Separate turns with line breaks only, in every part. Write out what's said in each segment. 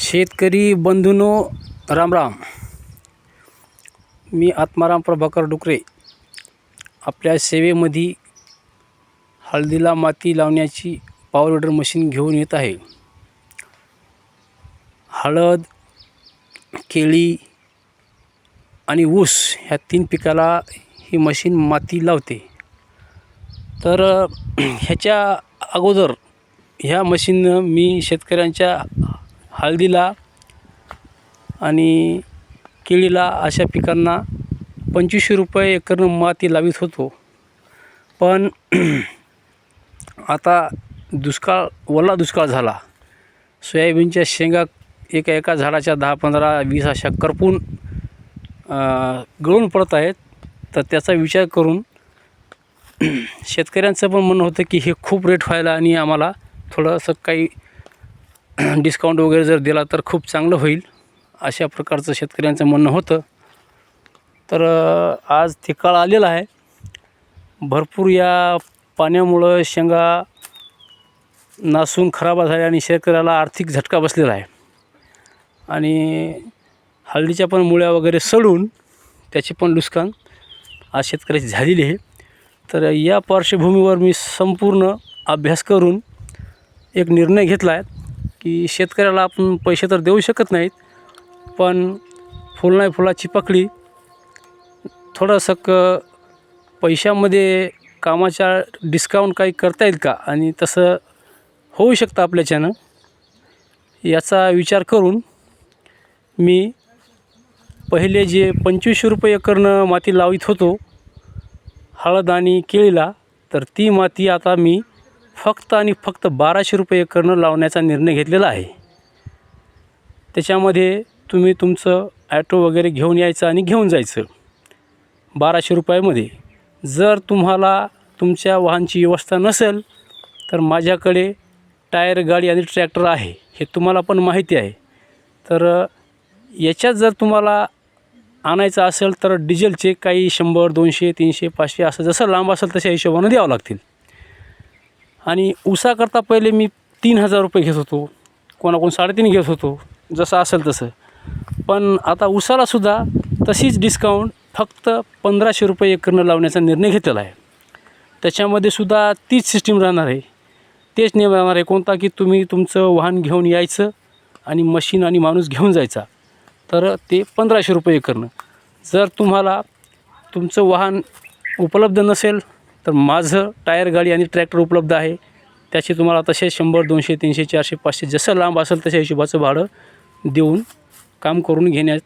शेतकरी बंधूनो राम मी आत्माराम प्रभाकर डुकरे. आपल्या सेवेमध्ये हळदीला माती लावण्याची पॉवर विडर मशीन घेऊन येत आहे. हळद केळी आणि ऊस ह्या तीन पिकाला ही मशीन माती लावते. तर ह्याच्या अगोदर ह्या मशीननं मी शेतकऱ्यांच्या हळदीला आणि केळीला अशा पिकांना पंचवीसशे रुपये एकरनं माती लावित होतो. पण आता दुष्काळ ओला दुष्काळ झाला. सोयाबीनच्या शेंगा एका एका झाडाच्या दहा पंधरा वीस अशा करपून गळून पडत आहेत. तर त्याचा विचार करून शेतकऱ्यांचं पण म्हणणं होतं की हे खूप रेट व्हायला आणि आम्हाला थोडंसं काही डिस्काउंट वगैरे जर दिला तर खूप चांगलं होईल अशा प्रकारचं शेतकऱ्यांचं म्हणणं होतं. तर आज ते काळ आलेला आहे. भरपूर या पाण्यामुळं शेंगा नासून खराब झाल्या आणि शेतकऱ्याला आर्थिक झटका बसलेला आहे. आणि हळदीच्या पण मुळ्या वगैरे सडून त्याची पण नुकसान आज शेतकऱ्याची झालेली आहे. तर या पार्श्वभूमीवर मी संपूर्ण अभ्यास करून एक निर्णय घेतला आहे. की शेतकऱ्याला आपण पैसे तर देऊ शकत नाहीत पण फुल नाही फुलाची पकडी थोडंसं पैशामध्ये कामाच्या डिस्काउंट काही करता येईल का? आणि तसं होऊ शकतं आपल्याच्यानं. याचा विचार करून मी पहिले जे पंचवीसशे रुपये एकरनं माती लावित होतो हळद आणि केळीला तर ती माती आता मी फक्त आणि फक्त बाराशे रुपये एकरनं लावण्याचा निर्णय घेतलेला आहे. त्याच्यामध्ये तुम्ही तुमचं ॲटो वगैरे घेऊन यायचं आणि घेऊन जायचं. बाराशे रुपयामध्ये. जर तुम्हाला तुमच्या वाहनची व्यवस्था नसेल तर माझ्याकडे टायर गाडी आणि ट्रॅक्टर आहे हे तुम्हाला पण माहिती आहे. तर याच्यात जर तुम्हाला आणायचं असेल तर डिझेलचे काही शंभर दोनशे तीनशे पाचशे असं जसं लांब असेल तशा हिशोबानं द्यावं लागतील. आणि ऊसाकरता पहिले मी तीन हजार रुपये घेत होतो. कोणाकोण साडेतीन घेत होतो. जसं असेल तसं. पण आता ऊसालासुद्धा तशीच डिस्काउंट फक्त पंधराशे रुपये एकरनं लावण्याचा निर्णय घेतलेला आहे. त्याच्यामध्ये सुद्धा तीच सिस्टीम राहणार आहे. तेच नियम राहणार आहे. कोणता की तुम्ही तुमचं वाहन घेऊन यायचं आणि मशीन आणि माणूस घेऊन जायचा. तर ते पंधराशे रुपये एकरनं. जर तुम्हाला तुमचं वाहन उपलब्ध नसेल तर माझं टायर गाडी आणि ट्रॅक्टर उपलब्ध आहे. त्याचे तुम्हाला तसे शंभर दोनशे तीनशे चारशे पाचशे जसं लांब असेल तशा हिशोबाचं भाडं देऊन काम करून घेण्यात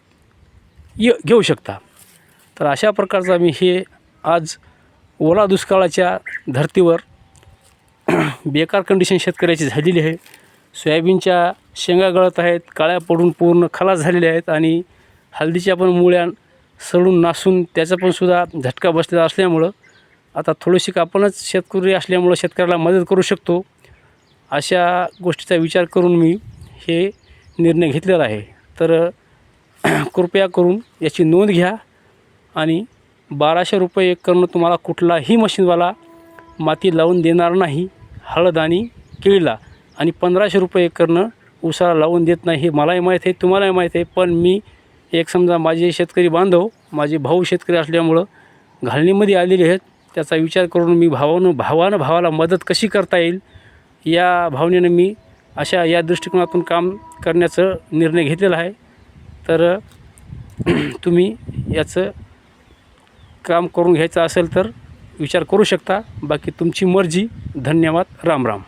ये घेऊ शकता. तर अशा प्रकारचा मी हे आज ओला दुष्काळाच्या धर्तीवर बेकार कंडिशन शेतकऱ्याची झालेली आहे. सोयाबीनच्या शेंगा गळत आहेत काळ्या पडून पूर्ण खलास झालेल्या आहेत आणि हळदीच्या पण मुळ्या सडून नासून त्याचा पण सुद्धा झटका बसलेला असल्यामुळं आता थोडीशी आपणच शेतकरी असल्यामुळं शेतकऱ्याला मदत करू शकतो अशा गोष्टीचा विचार करून मी हे निर्णय घेतलेला आहे. तर कृपया करून याची नोंद घ्या आणि बाराशे रुपये एकरनं तुम्हाला कुठलाही मशीनवाला माती लावून देणार नाही हळद आणि केळीला. आणि पंधराशे रुपये एकरनं उसाला लावून देत नाही हे मलाही माहीत आहे तुम्हालाही माहीत आहे. पण मी एक समजा माझे शेतकरी बांधव माझे भाऊ शेतकरी असल्यामुळं घालणीमध्ये आलेले आहेत. त्याचा विचार करून मी भावानं भावानं भावाला मदत कशी करता येईल या भावनेनं मी अशा या दृष्टिकोनातून काम करण्याचं निर्णय घेतलेला आहे. तर तुम्ही याचं काम करून घ्यायचं असेल तर विचार करू शकता. बाकी तुमची मर्जी. धन्यवाद. राम राम.